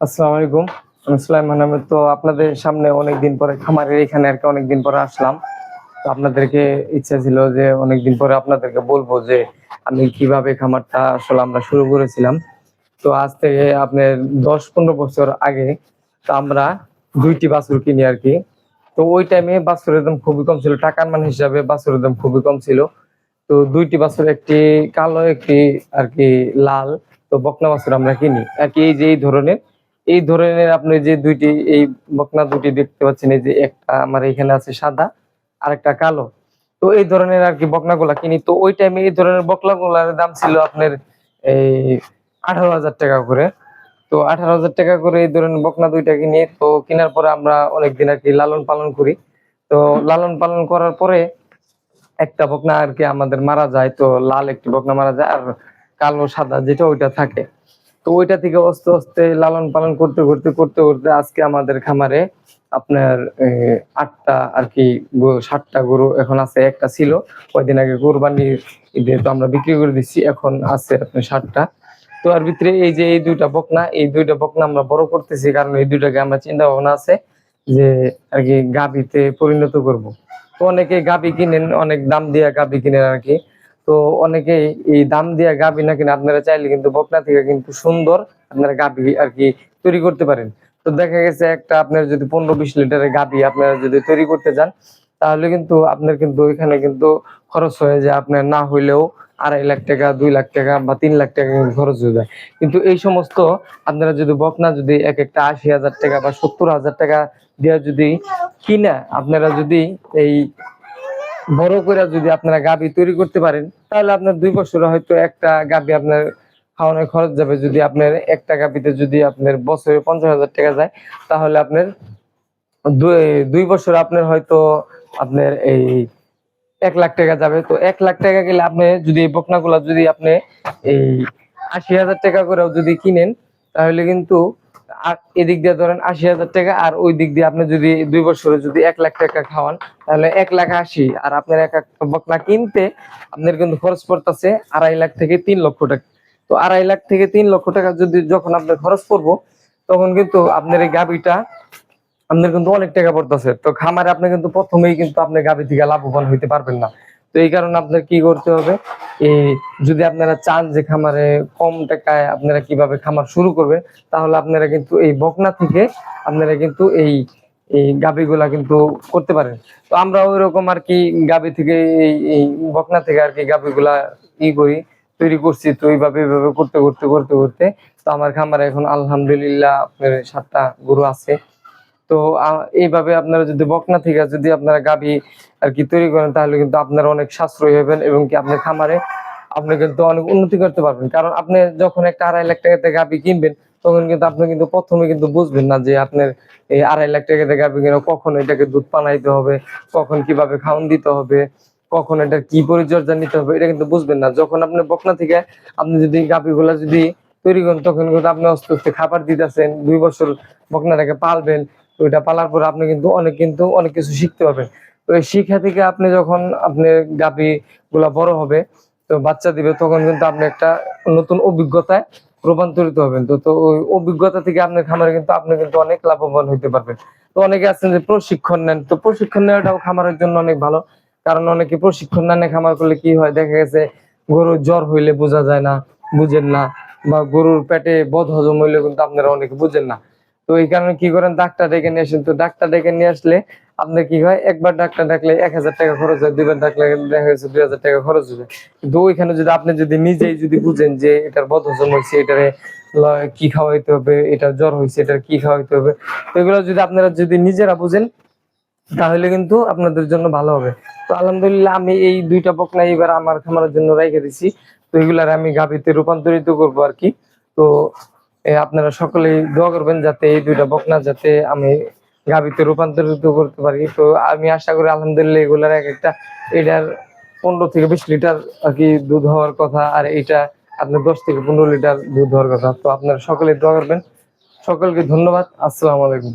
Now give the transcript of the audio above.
আসসালামু আলাইকুম। আমি সুলাইমান আহমেদ। তো আপনাদের সামনে অনেকদিন পরে, খামারের এখানে আর কি অনেকদিন পরে আসলাম। তো আপনাদেরকে ইচ্ছা ছিল যে অনেকদিন পরে আপনাদেরকে বলব যে আমি কীভাবে খামারটা আসলে আমরা শুরু করেছিলাম। তো আজ থেকে আপনার দশ পনেরো বছর আগে তো আমরা দুইটি বাছুর কিনি আর কি। তো ওই টাইমে বাছুরের দাম খুবই কম ছিল। টাকার মান হিসাবে বাছুরের দাম খুবই কম ছিল। তো দুইটি বাছুর, একটি কালো, একটি আর কি লাল। তো বকনা বাছুর আমরা কিনি। আর কি এই যে এই ধরনের এই ধরনের আপনি যে দুইটি, এই বকনা দুটি দেখতে পাচ্ছেন, এই যে একটা আমার এখানে আছে সাদা আর একটা কালো। তো এই ধরনের আর কি বকনাগুলা কিনি। তো ওই টাইমে এই ধরনের বকনাগুলার দাম ছিল আপনার এই আঠারো হাজার টাকা করে। তো আঠারো হাজার টাকা করে এই ধরনের বকনা দুইটা কিনি। তো কেনার পরে আমরা অনেকদিন আর কি লালন পালন করি। তো লালন পালন করার পরে একটা বকনা আর কি আমাদের মারা যায়। তো লাল একটি বকনা মারা যায় আর কালো সাদা যেটা ওইটা থাকে। তো ওইটা থেকে আস্তে আস্তে লালন পালন করতে করতে করতে করতে আজকে আমাদের খামারে আপনার আটটা আর কি ষাটটা গরু এখন আছে, একটা ছিল। কয়দিন আগে কোরবানির ঈদে তো আমরা বিক্রি করে দিচ্ছি এখন আছে আপনার ষাটটা তো আর ভিতরে এই যে এই দুইটা বকনা, এই দুইটা বকনা আমরা বড় করতেছি, কারণ এই দুইটাকে আমরা চিন্তা ভাবনা আছে যে আর কি গাবিতে পরিণত করব। তো অনেকে গাবি কিনেন, অনেক দাম দিয়ে গাবি কিনেন আর কি। তো অনেকে এই দাম দিয়ে গাবি না কিনে আপনারা চাইলে কিন্তু বকনা থেকে কিন্তু সুন্দর আপনারা গাবি আর কি তৈরি করতে পারেন। তো দেখা গেছে একটা আপনার যদি পনেরো বিশ লিটারের গাবি আপনারা যদি তৈরি করতে যান, তাহলে কিন্তু আপনার কিন্তু ওইখানে কিন্তু খরচ হয়ে যায় আপনার না হইলেও আড়াই লাখ টাকা, দুই লাখ টাকা বা তিন লাখ টাকা কিন্তু খরচ হয়ে যায়। কিন্তু এই সমস্ত আপনারা যদি বকনা যদি এক একটা আশি হাজার টাকা বা সত্তর হাজার টাকা দিয়ে যদি কিনা, আপনারা যদি এই বড় করে যদি আপনারা গাবি তৈরি করতে পারেন, তাহলে আপনার দুই বছরে হয়তো একটা গাবি আপনার খাওয়ানোর খরচ যাবে। যদি আপনার একটা গাবিতে যদি আপনার বছরে পঞ্চাশ হাজার টাকা যায়, তাহলে আপনার দুই- বছর আপনার হয়তো আপনার এই এক লাখ টাকা যাবে। তো এক লাখ টাকা গেলে আপনি যদি এই বকনাগুলা যদি আপনি এই আশি হাজার টাকা করেও যদি কিনেন, তাহলে কিন্তু এদিক দিয়ে ধরেন আশি হাজার টাকা, আর ওই দিক দিয়ে আপনি যদি দুই বছরে যদি এক লাখ টাকা খাওয়ান, তাহলে এক লাখ আশি। আর আপনার এক বকনা কিনতে আপনার কিন্তু খরচ পড়তেছে আড়াই লাখ থেকে তিন লক্ষ টাকা। তো আড়াই লাখ থেকে তিন লক্ষ টাকা যদি যখন আপনার খরচ পড়ব, তখন কিন্তু আপনার এই গাবিটা আপনার কিন্তু অনেক টাকা পড়তেছে। তো খামারে আপনি কিন্তু প্রথমেই কিন্তু আপনি গাবি থেকে লাভবান হইতে পারবেন না। তো এই কারণে আপনার কি করতে হবে? এই যদি আপনারা চান যে খামারে কম টাকায় আপনারা কীভাবে খামার শুরু করবেন, তাহলে আপনারা কিন্তু এই বকনা থেকে আপনারা কিন্তু এই এই গাবিগুলা কিন্তু করতে পারেন। তো আমরা ওই রকম আর কি গাবি থেকে এই বকনা থেকে আর কি গাবিগুলা ই করি, তৈরি করছি। তো এইভাবে এইভাবে করতে করতে করতে করতে তো আমার খামারে এখন আলহামদুলিল্লাহ আপনার সাতটা গরু আছে। তো এইভাবে আপনারা যদি বকনা থেকে যদি আপনারা গাবি আর কি তৈরি করেন, তাহলে কিন্তু আপনারা অনেক সাশ্রয়ী হবেন এবং কি আপনার খামারে আপনি কিন্তু অনেক উন্নতি করতে পারবেন। কারণ আপনি যখন একটা আড়াই লাখ টাকাতে গাবি কিনবেন, তখন কিন্তু আপনি কিন্তু প্রথমে কিন্তু বুঝবেন না যে আপনার এই আড়াই লাখ টাকাতে গাবি কিনে কখন এটাকে দুধ পানাইতে হবে, কখন কীভাবে খাওয়ান দিতে হবে, কখন এটা কি পরিচর্যা নিতে হবে, এটা কিন্তু বুঝবেন না। যখন আপনি বকনা থেকে আপনি যদি গাবিগুলা যদি তৈরি করেন, তখন কিন্তু আপনি আস্তে আস্তে খাবার দিতেছেন, দুই বছর বকনাটাকে পালবেন তো এটা পালার পর আপনি কিন্তু অনেক কিন্তু অনেক কিছু শিখতে পারবেন। তো এই শিক্ষা থেকে আপনি যখন আপনি গাবি গুলা বড় হবে, তো বাচ্চা দিবে, তখন কিন্তু আপনি একটা নতুন অভিজ্ঞতায় রূপান্তরিত হবেন। তো তো ওই অভিজ্ঞতা থেকে আপনার খামারে কিন্তু আপনি কিন্তু অনেক লাভবান হইতে পারবেন। তো অনেকে আছেন যে প্রশিক্ষণ নেন, তো প্রশিক্ষণ নেওয়াটাও খামারের জন্য অনেক ভালো। কারণ অনেকে প্রশিক্ষণ না নিয়ে খামার করলে কি হয়, দেখা গেছে গরুর জ্বর হইলে বোঝা যায় না, বুঝেন না, বা গরুর পেটে বদ হজম হইলে কিন্তু আপনারা অনেকে বুঝেন না। তো এই কারণে কি করেন, ডাক্তার ডেকে নিয়ে আসেন। তো ডাক্তার ডেকে নিয়ে আসলে আপনার কি হয়, একবার ডাক্তার ডাকলে এক হাজার টাকা খরচ হয়, দুইবার ডাকলে দেখা গেছে দুই হাজার টাকা খরচ যায়। কিন্তু ওইখানে যদি আপনি যদি নিজেই যদি বুঝেন যে এটার বদ হজম হয়েছে, এটারে কি খাওয়াইতে হবে, এটার জ্বর হয়েছে, এটার কি খাওয়াইতে হবে, তো এগুলো যদি আপনারা যদি নিজেরা বুঝেন, তাহলে কিন্তু আপনাদের জন্য ভালো হবে। তো আলহামদুলিল্লাহ আমি এই দুইটা বকনা এবার আমার খামারের জন্য রেখে দিছি। তো এগুলার আমি গাভিতে রূপান্তরিত করব আর কি। তো আপনারা সকলেই দোয়া করবেন যাতে এই দুইটা বকনা যাতে আমি গাভিতে রূপান্তরিত করতে পারি। তো আমি আশা করি আলহামদুলিল্লাহ এগুলার এক একটা এটার পনেরো থেকে বিশ লিটার আর কি দুধ হওয়ার কথা, আর এটা আপনার দশ থেকে পনেরো লিটার দুধ হওয়ার কথা। তো আপনারা সকলেই দোয়া করবেন। সকলকে ধন্যবাদ। আসসালামু আলাইকুম।